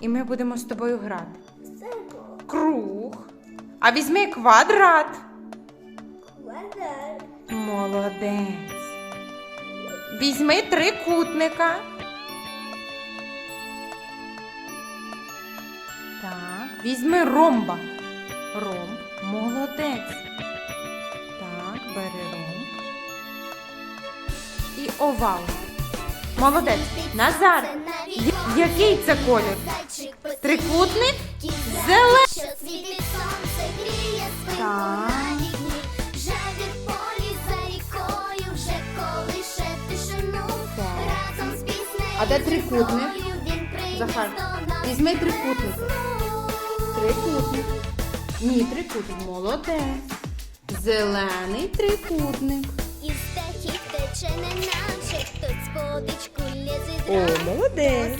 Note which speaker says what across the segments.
Speaker 1: І ми будемо з тобою грати. Круг. А візьми квадрат.
Speaker 2: Quadrant.
Speaker 1: Молодець. Візьми трикутника. Так, візьми ромба. Ромб. Молодець. Так, бери ромб. І овал. Молодець. Назар. Який це колір? Трикутник? Зелений.
Speaker 2: Що світить сонце, гріє спинку на вікні. Жевір в полі за рікою, вже колише тишину. Разом з піснею
Speaker 1: А де трикутник? Захар, візьми трикутник. Трикутник. Ні, трикутник. Молодець. Зелений трикутник.
Speaker 2: Із стехів тече неначе хтось водичку лізе
Speaker 3: О, молодець.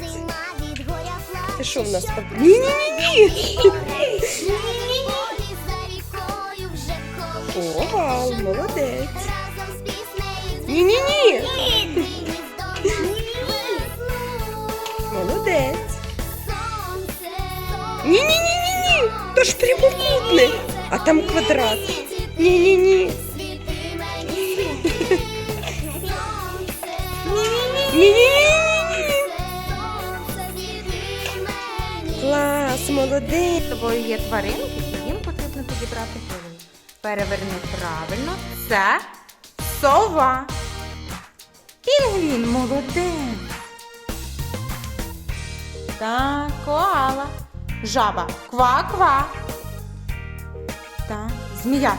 Speaker 3: Ти що в нас
Speaker 2: що
Speaker 3: так?
Speaker 2: пройшла
Speaker 3: Ні-ні-ні-ні.
Speaker 2: її пора. Жевір в полі за рікою, вже колише
Speaker 3: О, вау,
Speaker 2: тишину.
Speaker 3: молодець.
Speaker 2: Разом з піснею
Speaker 3: Ні-ні-ні.
Speaker 2: приніс до нас весну.
Speaker 3: Молодець.
Speaker 2: Сонце,
Speaker 3: Ні-ні-ні-ні-ні. То ж прямокутник. А там квадрат. Ні-ні-ні. Молодець.
Speaker 1: З тобою є тваринки, і їм потрібно підібрати пилу. Переверни правильно. Це сова. Пінгвін молодець. Так, коала. Жаба. Ква-ква. Так, змія.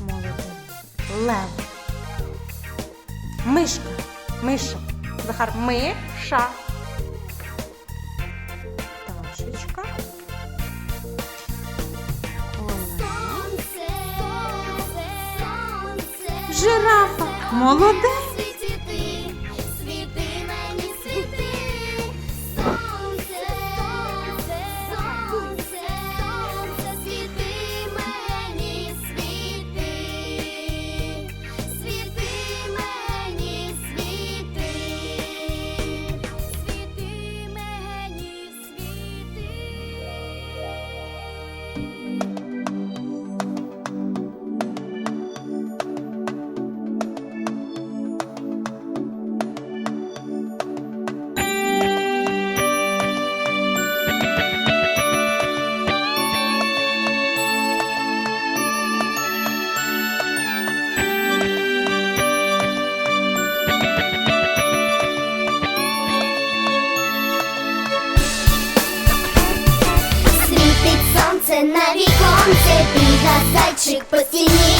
Speaker 1: Молодець. Лев. Мишка. Миша. Захар. Миша. Жирафа. Молодець.
Speaker 2: Сонце на віконце, біга зайчик по стіні.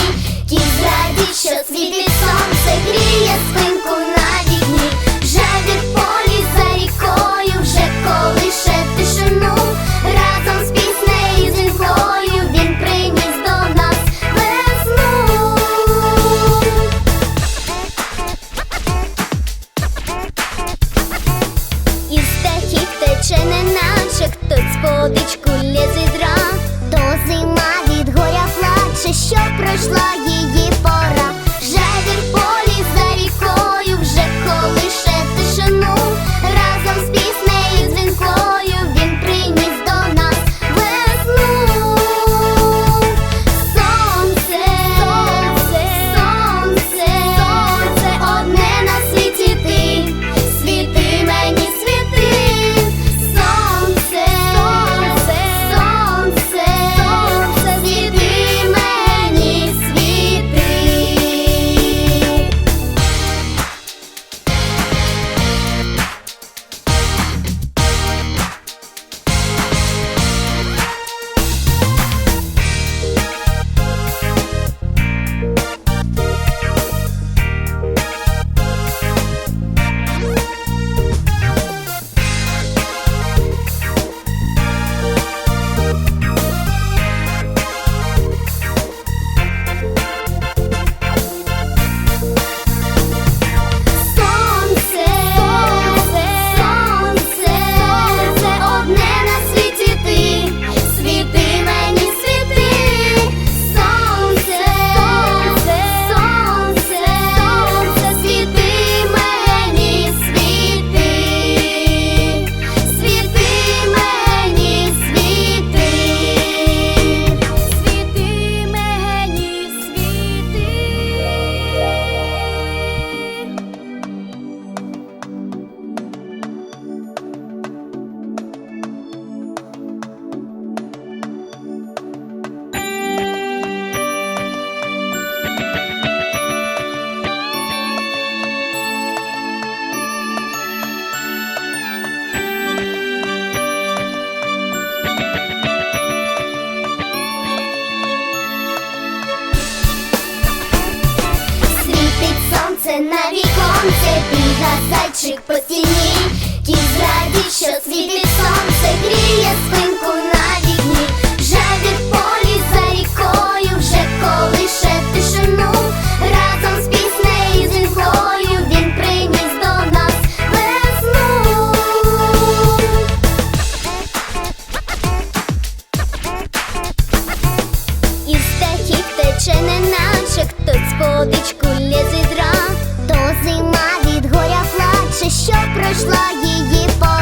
Speaker 2: Кіт зраді, що світить сонце, гріє спинку пройшла зайчик по стіні, кіт зрадів, що світить сонце, гріє спинку на вікні, жабір в полі за рікою, вже колише тишину, разом з піснею дзвінкою він приніс до нас весну. Із птахів тече неначе хтось водичку лє з відра То зима наче що пройшла її по.